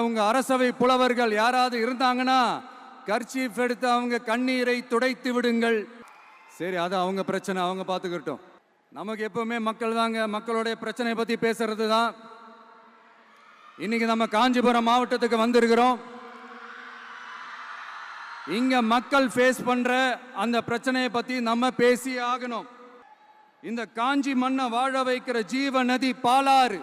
அவங்க அரசவை புலவர்கள் யாராவது இருந்தாங்கன்னா கர்ச்சீஃப் எடுத்து அவங்க கண்ணீரை துடைத்து விடுங்கள். சரி அது அவங்க பிரச்சனை அவங்க பார்த்துக்கிட்டோம். நமக்கு எப்பவுமே மக்கள் தாங்க மக்களுடைய பிரச்சனையை பற்றி பேசுறது தான். இன்னைக்கு நம்ம காஞ்சிபுரம் மாவட்டத்துக்கு வந்திருக்கிறோம். இங்க மக்கள் ஃபேஸ் பண்ற அந்த பிரச்சனையை பத்தி நம்ம பேசி ஆகணும். இந்த காஞ்சி மண்ணை வாழ வைக்கிற ஜீவ நதி பாலாறு.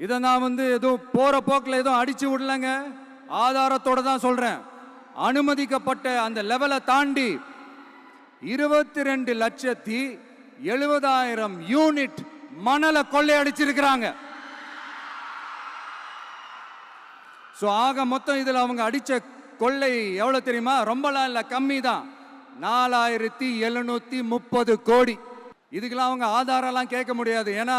இதை நான் வந்து எதுவும் போகிற போக்கில் எதுவும் அடித்து விடலங்க. ஆதாரத்தோட தான் சொல்கிறேன் அனுமதிக்கப்பட்ட அந்த லெவலை தாண்டி இருபத்தி ரெண்டு லட்சத்தி எழுபதாயிரம் யூனிட் மணலை கொள்ளையடிச்சிருக்கிறாங்க ஸோ ஆக மொத்தம் இதில் அவங்க அடித்த கொள்ளை எவ்வளோ தெரியுமா? ரொம்பலாம் இல்லை கம்மி தான். நாலாயிரத்தி எழுநூற்றி முப்பது கோடி. இதுக்கெல்லாம் அவங்க ஆதாரம்லாம் கேட்க முடியாது. ஏன்னா